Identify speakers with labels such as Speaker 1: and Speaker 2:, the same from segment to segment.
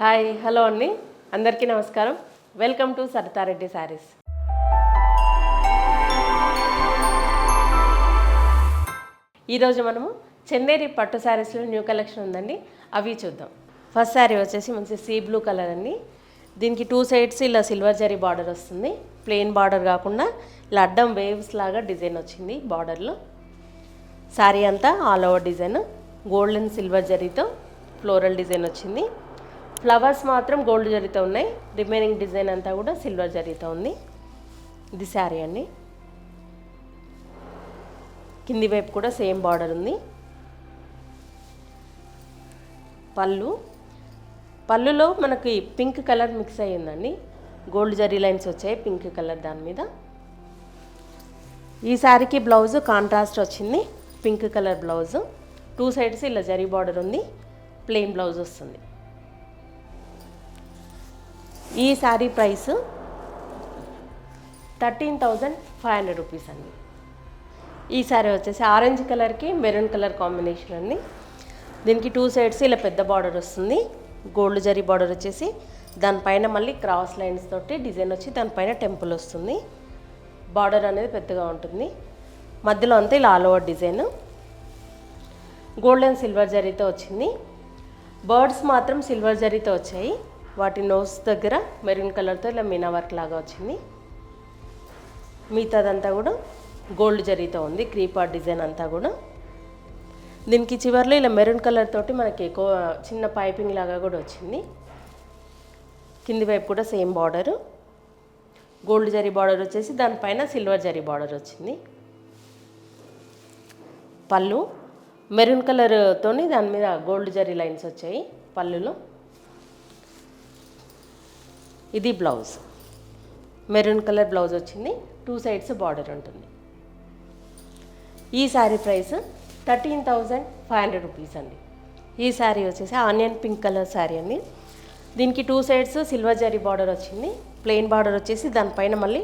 Speaker 1: Hi hello అండి. అందరికీ నమస్కారం. Welcome to Saritha Reddy saris. ఈరోజు మనము చెన్నేరి పట్టు శారీస్లో న్యూ కలెక్షన్ ఉందండి. అవి చూద్దాం. ఫస్ట్ శారీ వచ్చేసి మంచి సీ బ్లూ కలర్ అండి. దీనికి టూ సైడ్స్ ఇలా సిల్వర్ జరీ బార్డర్ వస్తుంది. ప్లెయిన్ బార్డర్ కాకుండా ఇలా అడ్డం వేవ్స్ లాగా డిజైన్ వచ్చింది బార్డర్లో. శారీ అంతా all over design. Gold and silver జరీతో ఫ్లోరల్ డిజైన్ వచ్చింది. ఫ్లవర్స్ మాత్రం గోల్డ్ జరీతో ఉన్నాయి. రిమైనింగ్ డిజైన్ అంతా కూడా సిల్వర్ జరీతో ఉంది. ఇది శారీ అండి. కింది వైపు కూడా సేమ్ బార్డర్ ఉంది. పళ్ళు. పళ్ళులో మనకి పింక్ కలర్ మిక్స్ అయ్యిందండి. గోల్డ్ జరీ లైన్స్ వచ్చాయి పింక్ కలర్ దాని మీద. ఈ శారీకి బ్లౌజ్ కాంట్రాస్ట్ వచ్చింది. Pink colour blouse. Two sides ఇలా జరీ బార్డర్ ఉంది. ప్లెయిన్ బ్లౌజ్ వస్తుంది. ఈ sari price thirteen thousand five hundred rupees అండి. ఈ శారీ వచ్చేసి ఆరెంజ్ కలర్కి మెరూన్ కలర్ కాంబినేషన్ అండి. దీనికి టూ సైడ్స్ ఇలా పెద్ద బార్డర్ వస్తుంది. గోల్డ్ జరీ బార్డర్ వచ్చేసి దానిపైన మళ్ళీ క్రాస్ లైన్స్ తోటి డిజైన్ వచ్చి దానిపైన టెంపుల్ వస్తుంది. బార్డర్ అనేది పెద్దగా ఉంటుంది. మధ్యలో అంతా ఇలా all over design. Gold and silver జరీతో వచ్చింది. బర్డ్స్ మాత్రం సిల్వర్ జరీతో వచ్చాయి. వాటి నోస్ దగ్గర మెరూన్ కలర్తో ఇలా మీనా వర్క్ లాగా వచ్చింది. మిగతాదంతా కూడా గోల్డ్ జరీతో ఉంది క్రీపర్ డిజైన్ అంతా కూడా. దీనికి చివర్లో ఇలా మెరూన్ కలర్ తోటి మనకి ఎక్కువ చిన్న పైపింగ్ లాగా కూడా వచ్చింది. కింది వైపు కూడా same border gold zari border వచ్చేసి దానిపైన సిల్వర్ జరీ బార్డర్ వచ్చింది. పళ్ళు. మెరూన్ కలర్తోని దాని మీద గోల్డ్ జరీ లైన్స్ వచ్చాయి పళ్ళులో. ఇది బ్లౌజ్. మెరూన్ కలర్ బ్లౌజ్ వచ్చింది. టూ సైడ్స్ బార్డర్ ఉంటుంది. ఈ sari price thirteen thousand five hundred rupees అండి. ఈ శారీ వచ్చేసి ఆనియన్ పింక్ కలర్ శారీ అండి. దీనికి two sides silver zari border వచ్చింది. ప్లెయిన్ బార్డర్ వచ్చేసి దానిపైన మళ్ళీ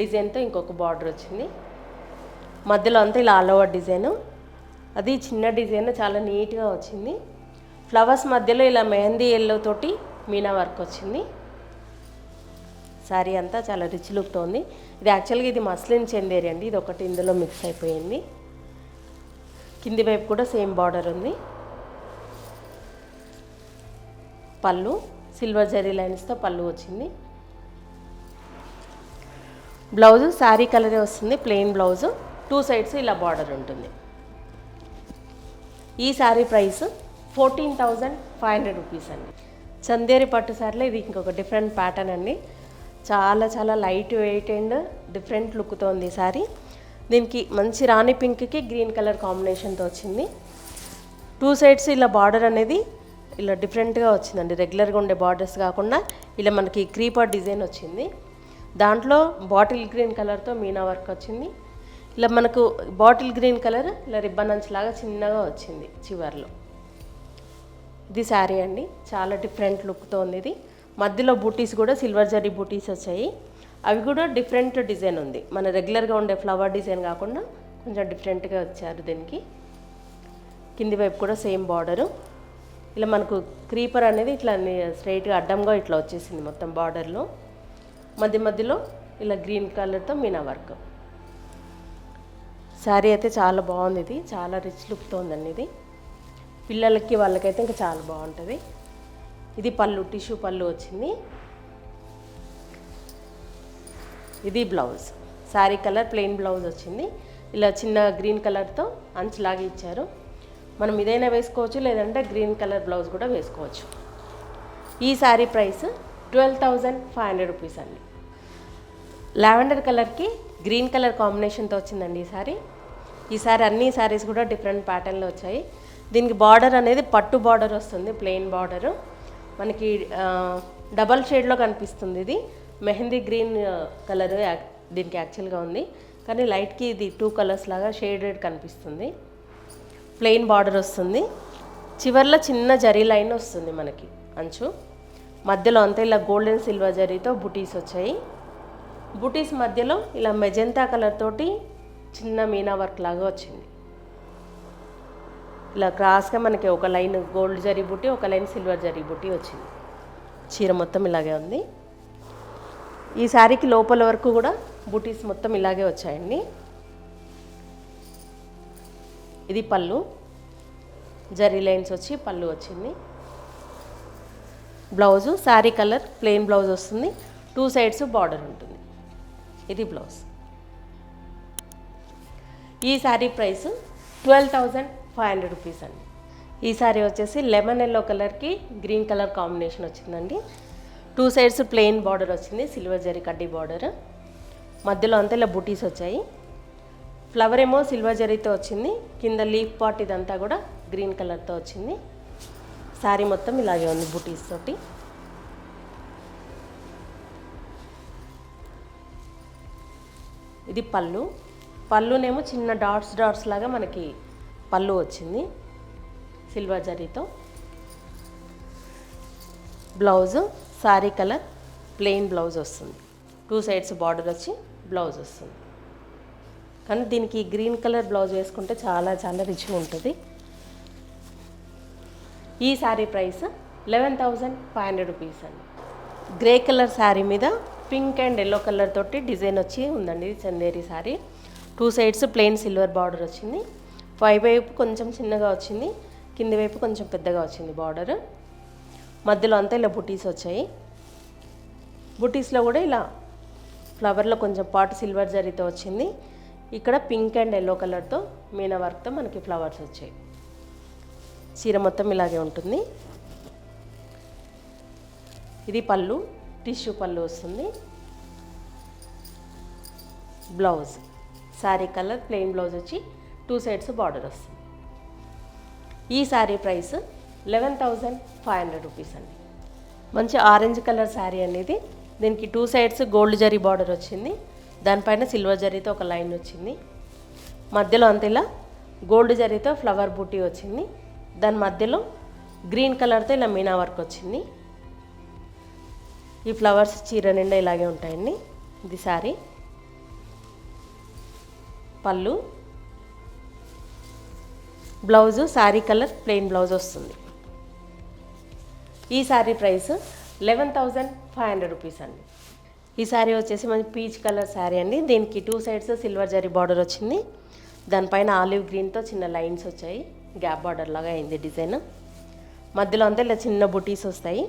Speaker 1: డిజైన్తో ఇంకొక బార్డర్ వచ్చింది. మధ్యలో అంతా ఇలా ఆల్ ఓవర్ డిజైన్. అది చిన్న డిజైన్ చాలా నీట్గా వచ్చింది. ఫ్లవర్స్ మధ్యలో ఇలా మెహందీ ఎల్లో తోటి మీనా వర్క్ వచ్చింది. శారీ అంతా చాలా రిచ్ లుక్తో ఉంది. ఇది యాక్చువల్గా ఇది మస్లిన్ చెందేరి అండి. ఇది ఒకటి ఇందులో మిక్స్ అయిపోయింది. కింది వైపు కూడా సేమ్ బార్డర్ ఉంది. పళ్ళు సిల్వర్ జరీ లైన్స్తో పళ్ళు వచ్చింది. బ్లౌజ్ శారీ కలరే వస్తుంది ప్లెయిన్ బ్లౌజు. టూ సైడ్స్ ఇలా బార్డర్ ఉంటుంది. ఈ sari price fourteen thousand five hundred rupees అండి. చందేరి పట్టు శారీలో ఇది ఇంకొక డిఫరెంట్ ప్యాటర్న్ అండి. చాలా చాలా లైట్ వెయిట్ అండ్ డిఫరెంట్ లుక్తో ఉంది ఈ దీనికి మంచి రాణి పింక్కి గ్రీన్ కలర్ కాంబినేషన్తో వచ్చింది. టూ సైడ్స్ ఇలా బార్డర్ అనేది ఇలా డిఫరెంట్గా వచ్చిందండి. రెగ్యులర్గా ఉండే బార్డర్స్ కాకుండా ఇలా మనకి క్రీపర్ డిజైన్ వచ్చింది. దాంట్లో బాటిల్ గ్రీన్ కలర్తో మీనా వర్క్ వచ్చింది. ఇలా మనకు బాటిల్ గ్రీన్ కలర్ ఇలా రిబ్బన్ అంచులాగా చిన్నగా వచ్చింది చివర్లో. ఇది శారీ అండి. చాలా డిఫరెంట్ లుక్తో ఉంది ఇది. మధ్యలో బూటీస్ కూడా సిల్వర్ జరీ బూటీస్ వచ్చాయి. అవి కూడా డిఫరెంట్ డిజైన్ ఉంది. మన రెగ్యులర్గా ఉండే ఫ్లవర్ డిజైన్ కాకుండా కొంచెం డిఫరెంట్గా వచ్చారు దీనికి. కింది వైపు కూడా సేమ్ బార్డరు. ఇలా మనకు క్రీపర్ అనేది ఇట్లా స్ట్రైట్గా అడ్డంగా ఇట్లా వచ్చేసింది మొత్తం బార్డర్లో. మధ్య మధ్యలో ఇలా గ్రీన్ కలర్తో మీనా వర్క్. శారీ అయితే చాలా బాగుంది ఇది. చాలా రిచ్ లుక్తో ఉందండి ఇది. పిల్లలకి వాళ్ళకైతే ఇంకా చాలా బాగుంటుంది. ఇది పళ్ళు టిష్యూ పళ్ళు వచ్చింది. ఇది blouse. Sari colour plain blouse వచ్చింది. ఇలా చిన్న గ్రీన్ కలర్తో అంచులాగా ఇచ్చారు. మనం ఇదైనా వేసుకోవచ్చు లేదంటే గ్రీన్ కలర్ బ్లౌజ్ కూడా వేసుకోవచ్చు. ఈ sari price twelve thousand five hundred rupees అండి. లావెండర్ కలర్కి గ్రీన్ కలర్ కాంబినేషన్తో వచ్చిందండి ఈ సారీ. ఈ అన్ని సారీస్ కూడా డిఫరెంట్ ప్యాటర్న్లో వచ్చాయి. దీనికి బార్డర్ అనేది పట్టు బార్డర్ వస్తుంది ప్లెయిన్ బార్డరు. మనకి డబల్ షేడ్లో కనిపిస్తుంది ఇది. మెహందీ గ్రీన్ కలర్ దీనికి యాక్చువల్గా ఉంది. కానీ లైట్కి ఇది టూ కలర్స్ లాగా షేడెడ్ కనిపిస్తుంది. ప్లెయిన్ బార్డర్ వస్తుంది. చివర్లో చిన్న జరీ లైన్ వస్తుంది మనకి అంచు. మధ్యలో అంతా ఇలా గోల్డెన్ సిల్వర్ జరీతో బుటీస్ వచ్చాయి. బుటీస్ మధ్యలో ఇలా మెజెంతా కలర్ తోటి చిన్న మీనా వర్క్ లాగా వచ్చింది. ఇలా క్రాస్గా మనకి ఒక లైన్ గోల్డ్ జరీ బుట్టి ఒక లైన్ సిల్వర్ జరీ బుట్టి వచ్చింది. చీర మొత్తం ఇలాగే ఉంది. ఈ శారీకి లోపల వరకు కూడా బుటీస్ మొత్తం ఇలాగే వచ్చాయండి. ఇది పళ్ళు. జరీ లైన్స్ వచ్చి పళ్ళు వచ్చింది. Blouse sari colour plain blouse వస్తుంది. టూ సైడ్స్ బార్డర్ ఉంటుంది. ఇది బ్లౌజ్. ఈ sari price twelve thousand five hundred rupees అండి. ఈ సారీ వచ్చేసి లెమన్ ఎల్లో కలర్కి గ్రీన్ కలర్ కాంబినేషన్ వచ్చిందండి. టూ సైడ్స్ ప్లెయిన్ బార్డర్ వచ్చింది సిల్వర్ జరీ కడ్డీ బార్డర్. మధ్యలో అంతా ఇలా బుటీస్ వచ్చాయి. ఫ్లవర్ ఏమో సిల్వర్ జరీతో వచ్చింది కింద లీఫ్ పాట్ ఇదంతా కూడా గ్రీన్ కలర్తో వచ్చింది. శారీ మొత్తం ఇలాగే ఉంది బుటీస్ తోటి. ఇది పళ్ళు. పళ్ళునేమో చిన్న డాట్స్ డాట్స్ లాగా మనకి పళ్ళు వచ్చింది. సిల్వర్ జరీతో. Blouse sari colour plain blouse వస్తుంది. టూ సైడ్స్ బార్డర్ వచ్చి బ్లౌజ్ వస్తుంది. కానీ దీనికి గ్రీన్ కలర్ బ్లౌజ్ వేసుకుంటే చాలా చాలా రిచ్గా ఉంటుంది. ఈ sari price eleven thousand five hundred rupees అండి. గ్రే కలర్ శారీ మీద పింక్ అండ్ ఎల్లో కలర్ తోటి డిజైన్ వచ్చి ఉందండి ఇది Chanderi sari two sides plain silver border వచ్చింది. పైవైపు కొంచెం చిన్నగా వచ్చింది కింది వైపు కొంచెం పెద్దగా వచ్చింది బార్డర్ మధ్యలో అంతా ఇలా బుటీస్ వచ్చాయి. బుటీస్లో కూడా ఇలా ఫ్లవర్లో కొంచెం పాటు సిల్వర్ జరీతో వచ్చింది. ఇక్కడ పింక్ అండ్ ఎల్లో కలర్తో మీనా వర్క్తో మనకి ఫ్లవర్స్ వచ్చాయి. చీర మొత్తం ఇలాగే ఉంటుంది. ఇది పళ్ళు టిష్యూ పళ్ళు వస్తుంది. Blouse sari colour plain blouse వచ్చి టూ సైడ్స్ బార్డర్ వస్తుంది. ఈ sari price eleven thousand five hundred rupees అండి. మంచి ఆరెంజ్ కలర్ శారీ అనేది. దీనికి two sides gold zari border వచ్చింది. దానిపైన సిల్వర్ జరీతో ఒక లైన్ వచ్చింది. మధ్యలో అంతేలా గోల్డ్ జరీతో ఫ్లవర్ బూటీ వచ్చింది. దాని మధ్యలో గ్రీన్ కలర్తో ఇలా మీనా వర్క్ వచ్చింది. ఈ ఫ్లవర్స్ చీర నిండా ఇలాగే ఉంటాయండి. ఇది శారీ. పళ్ళు. Blouse sari colour plain blouse వస్తుంది. ఈ sari price eleven thousand five hundred rupees అండి. ఈ శారీ వచ్చేసి మంచి పీచ్ కలర్ శారీ అండి. దీనికి two sides silver zari border వచ్చింది. దానిపైన ఆలివ్ గ్రీన్తో చిన్న లైన్స్ వచ్చాయి. గ్యాప్ బార్డర్ లాగా అయింది డిజైన్. మధ్యలో అంతా ఇలా చిన్న బుటీస్ వస్తాయి.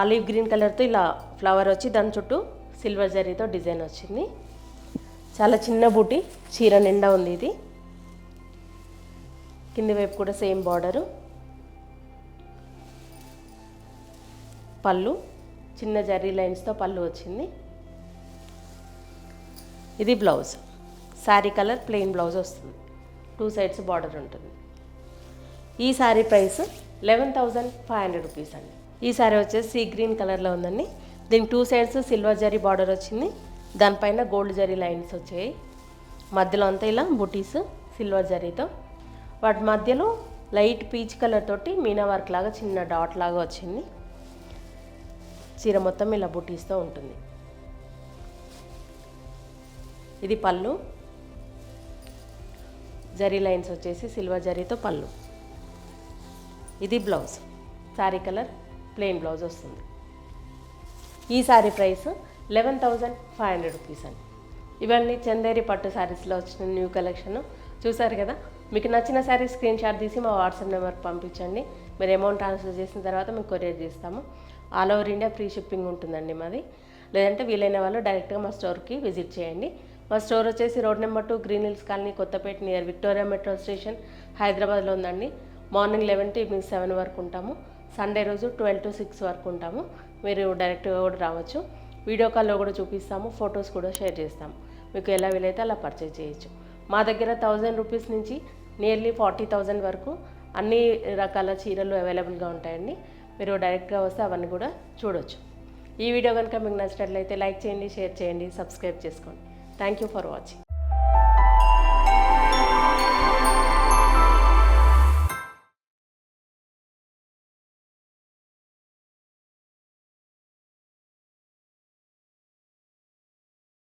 Speaker 1: ఆలివ్ గ్రీన్ కలర్తో ఇలా ఫ్లవర్ వచ్చి దాని చుట్టూ సిల్వర్ జరీతో డిజైన్ వచ్చింది. చాలా చిన్న బూటీ చీర నిండా ఉంది ఇది. కింది వైపు కూడా సేమ్ బార్డరు. పళ్ళు చిన్న జర్రీ లైన్స్తో పళ్ళు వచ్చింది. ఇది blouse. Sari colour plain blouse వస్తుంది. టూ సైడ్స్ బార్డర్ ఉంటుంది. ఈ sari price eleven thousand five hundred rupees అండి. ఈ శారీ వచ్చేసి సీ గ్రీన్ కలర్లో ఉందండి. దీనికి two sides silver zari border వచ్చింది. దానిపైన గోల్డ్ జరీ లైన్స్ వచ్చాయి. మధ్యలో అంతా ఇలా బుటీస్ సిల్వర్ జరీతో వాటి మధ్యలో లైట్ పీచ్ కలర్ తోటి మీనా వర్క్ లాగా చిన్న డాట్ లాగా వచ్చింది. చీర మొత్తం ఇలా బుటీస్తో ఉంటుంది. ఇది పళ్ళు. జరీ లైన్స్ వచ్చేసి సిల్వర్ జరీతో పళ్ళు. ఇది blouse. Sari colour plain blouse వస్తుంది. ఈ sari price eleven thousand five hundred rupees అండి. ఇవన్నీ చందేరి పట్టు శారీస్లో వచ్చిన న్యూ కలెక్షన్ చూసారు కదా? మీకు నచ్చిన శారీ స్క్రీన్ షాట్ తీసి మా వాట్సాప్ నెంబర్కి పంపించండి. మీరు అమౌంట్ ట్రాన్స్ఫర్ చేసిన తర్వాత మేము కొరియర్ చేస్తాము. All over India free shipping ఉంటుందండి మాది. లేదంటే వీలైన వాళ్ళు డైరెక్ట్గా మా స్టోర్కి విజిట్ చేయండి. మా స్టోర్ వచ్చేసి road number two green hills colony Kothapet near Victoria metro station హైదరాబాద్లో ఉందండి. Morning eleven to evening seven వరకు ఉంటాము. సండే రోజు ట్వెల్వ్ టు సిక్స్ వరకు ఉంటాము. మీరు డైరెక్ట్గా కూడా రావచ్చు. వీడియో కాల్లో కూడా చూపిస్తాము ఫొటోస్ కూడా షేర్ చేస్తాము. మీకు ఎలా వీలైతే అలా పర్చేజ్ చేయొచ్చు. మా దగ్గర థౌజండ్ రూపీస్ నుంచి నియర్లీ ఫార్టీ థౌజండ్ వరకు అన్ని రకాల చీరలు అవైలబుల్గా ఉంటాయండి. మీరు డైరెక్ట్గా వస్తే అవన్నీ కూడా చూడొచ్చు. ఈ వీడియో కనుక మీకు నచ్చినట్లయితే లైక్ చేయండి షేర్ చేయండి సబ్స్క్రైబ్ చేసుకోండి. Thank you for watching